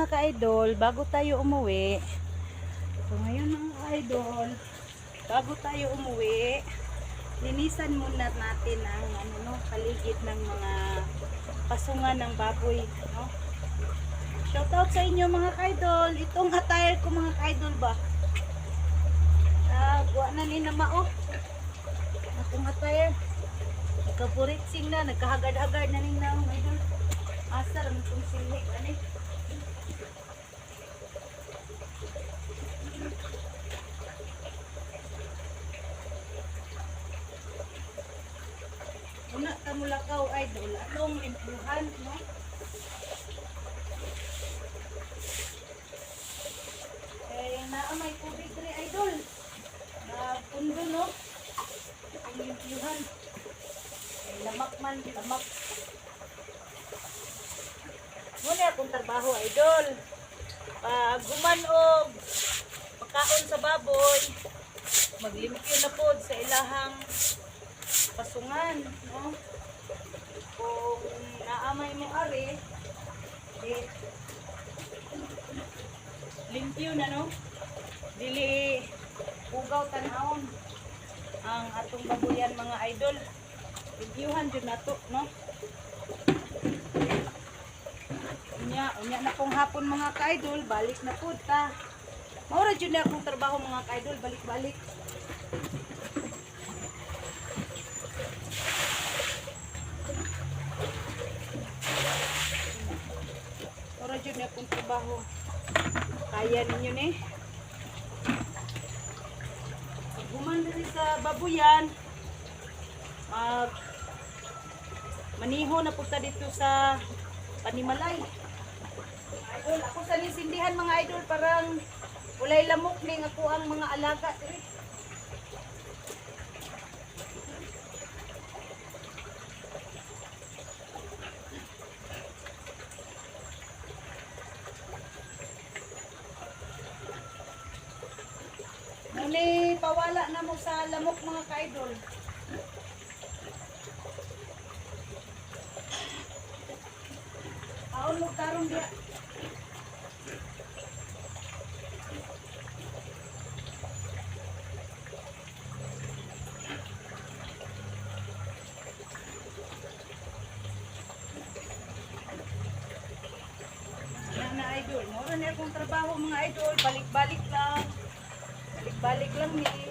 mga ka-idol, bago tayo umuwi. So ngayon mga ka-idol, bago tayo umuwi, linisan muna natin ang ano, no, paligid ng mga pasungan ng baboy. No? Shoutout sa inyo mga ka-idol. Itong attire ko mga ka-idol ba? Ah, buwan na ni na mao. Akong attire. Nagkapuritsing na, nagkahagad-hagad na ning na mga idol. Asar ang itong silhig. Ano? Una ka mulakaw idol, atong limpuhan, no? Eh, naa may tubig rin idol. Na pundo, no? Ang limpuhan. Eh, lamak man, lamak. Muna akong trabaho, idol. Pag gumanog, pagkaon sa baboy, maglimpyo na po sa ilahang pasungan, no? Kung naamay mo ari, di, limpyo na, no? Dili, ugaw tanahon ang atong baboyan mga idol. Limpyuhan dyan na to, no? Unya, unya na kong hapon mga ka-idol, balik na po ta. Maura dyan na akong trabaho mga ka-idol, balik-balik. Maura dyan na akong trabaho. Kaya ninyo ni. Human sa babuyan, mag maniho na punta dito sa Panimalay. Idol, ako sa nisindihan mga idol, parang walay lamok ning ako ang mga alaga. diri. Muli, pawala na mo sa lamok mga ka-idol. Aon mo karong dia. Yan na idol. Mura na akong trabaho mga idol. Balik-balik lang. Balik-balik lang ni.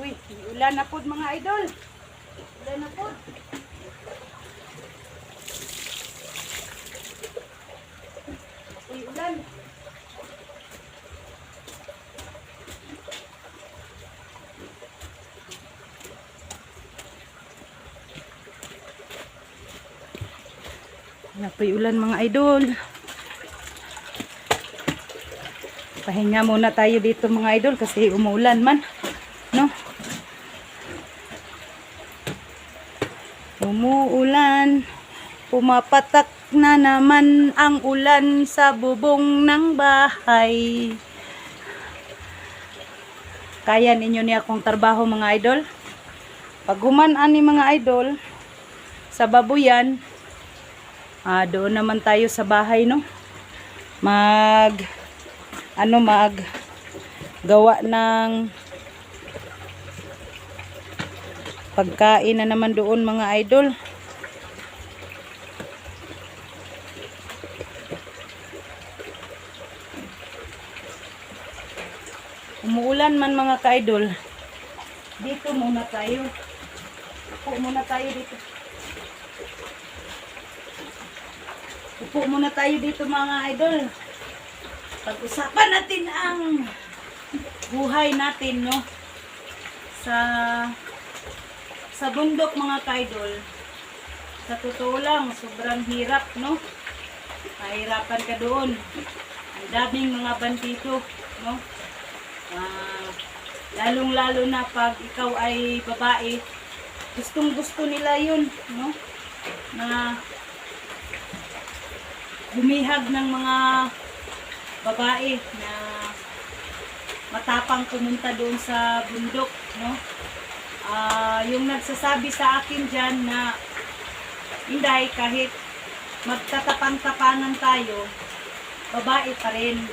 Uy, ulan na pod mga idol. Ulan na pod. Uy, ulan. Napoy ulan mga idol. Pahinga muna tayo dito mga idol kasi umuulan man. No? Umuulan, pumapatak na naman ang ulan sa bubong ng bahay. Kaya ninyo niya akong trabaho mga idol. Pag human-an ni mga idol, sa babuyan, ah, doon naman tayo sa bahay, no? Mag, ano, mag, gawa ng pagkain na naman doon mga idol. Umuulan man mga ka-idol. Dito muna tayo. Upo muna tayo dito. Upo muna tayo dito mga idol. Pag-usapan natin ang buhay natin, no? Sa sa bundok mga kaidol, sa totoo lang, sobrang hirap, no? Mahirapan ka doon. Ang daming mga bandido, no? Ah, lalong-lalo na pag ikaw ay babae, gustong gusto nila yun, no? Na humihag ng mga babae na matapang pumunta doon sa bundok, no? Ah, yung nagsasabi sa akin dyan na hindi, kahit magtatapang-tapangan tayo, babae pa rin,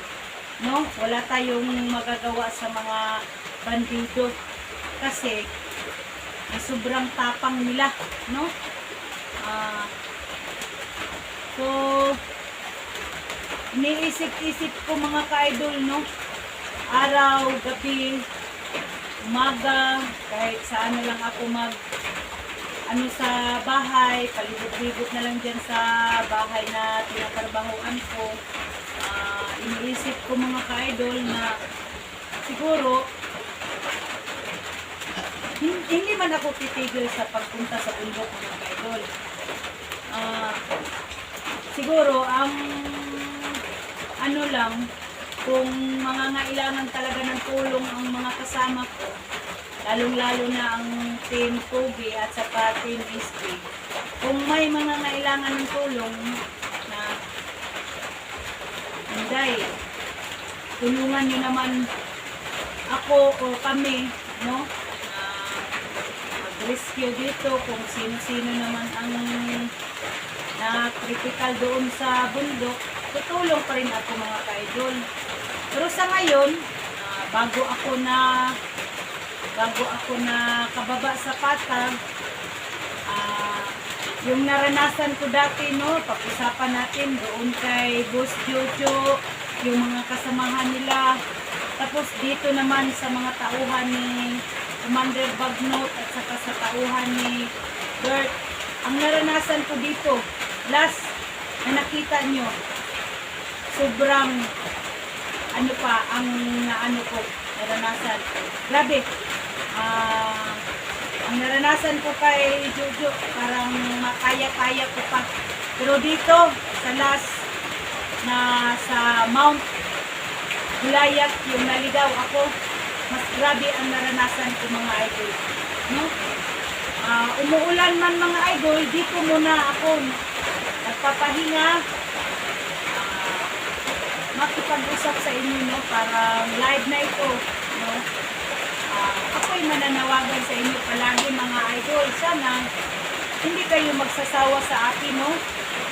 no? Wala tayong magagawa sa mga bandido kasi ay sobrang tapang nila, no? Ah, so, iniisip-isip ko mga ka-idol, no? Araw, gabi, umaga, kahit saan na lang ako mag ano sa bahay, palibot-libot na lang dyan sa bahay na tinatrabahoan ko. Ah, iniisip ko mga ka-idol na siguro hin- hindi man ako titigil sa pagpunta sa bundok mga ka-idol. Ah, siguro ang ano lang kung mga ngailangan talaga ng tulong ang mga kasama ko lalong-lalo na ang team Kobe at saka team SB kung may mga ngailangan ng tulong na hindi tulungan nyo naman ako o kami no? Na mag-rescue dito kung sino-sino naman ang na critical doon sa bundok tutulong pa rin ako mga ka-idol. Pero sa ngayon ah, bago ako na bago ako na kababa sa patag ah, yung naranasan ko dati no pag-usapan natin doon kay Boss Jojo yung mga kasamahan nila. Tapos dito naman sa mga tauhan ni Commander Bagnot at saka sa tauhan ni Bert ang naranasan ko dito last na nakita nyo sobrang ano pa ang naano ko naranasan. Grabe ah ang naranasan ko kay Jojo parang makaya-kaya ko pa. Pero dito sa last na sa Mount Hulayat yung naligaw ako mas grabe ang naranasan ko mga idol no? Ah, umuulan man mga idol dito muna ako. Nagpapahinga. Ah, makipag-usap sa inyo no? Parang live na ito no? Ah, ako'y mananawagan sa inyo palagi mga idol. Sana hindi kayo magsasawa sa akin no?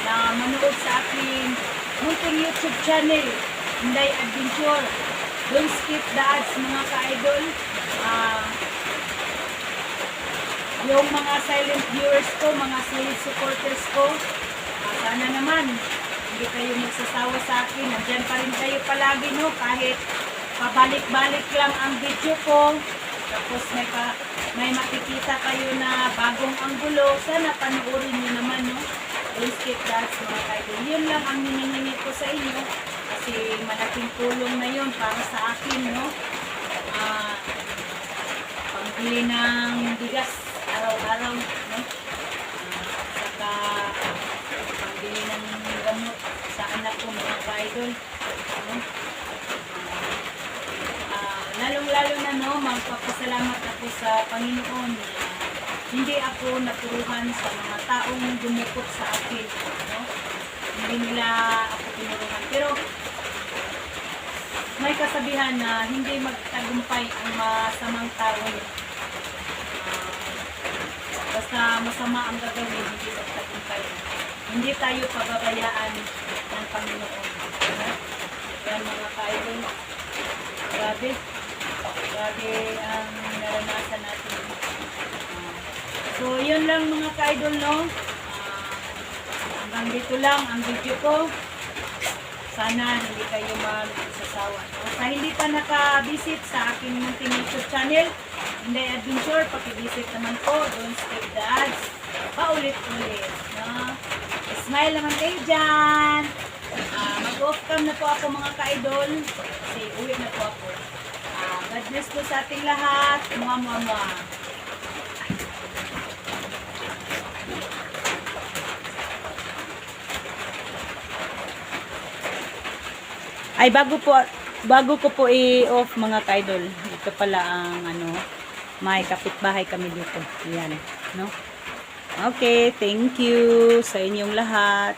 Na manood sa akin munting YouTube channel Inday Adventure. Don't skip the ads mga ka-idol. Ah yung mga silent viewers ko, mga silent supporters ko, ah, sana naman, hindi kayo magsasawa sa akin. Nandyan pa rin kayo palagi, no? Kahit pabalik-balik lang ang video ko. Tapos may, pa, may makikita kayo na bagong anggulo. Sana panoorin nyo naman, no? Don't skip that, mga kaidol. Yun lang ang hinihingi ko sa inyo. Kasi malaking tulong na yun para sa akin, no? Ah, pangbili ng bigas araw-araw, no? Ah, saka pangbili ng gamot sa anak ko mga ka-idol, no? Ah, lalong-lalo na no, magpapasalamat ako sa Panginoon hindi ako naturuhan sa mga taong dumukot sa akin, no? Hindi nila ako tinuruhan. Pero may kasabihan na hindi magtagumpay ang masamang tao. Ah, basta masama ang gagawin, hindi magtagumpay. Hindi tayo pababayaan ng Panginoon. Yan mga kaidol. Grabe. Grabe ang naranasan natin. So, yun lang mga kaidol, no? Ah, hanggang dito lang ang video ko sana hindi kayo magsasawa. No? Sa hindi pa naka-visit sa aking munting YouTube channel, Inday Adventure, paki-visit naman po, don't skip the ads, paulit-ulit. No? Smile naman kayo dyan. Ah, Mag-off cam na po ako mga ka-idol, kasi uwi na po ako. God bless po sa ating lahat. Mua, mua. Ay, bago po, bago ko po i-off mga kaidol. Ito pala ang ano, may kapitbahay kami dito. Yan, no? Okay, thank you sa inyong lahat.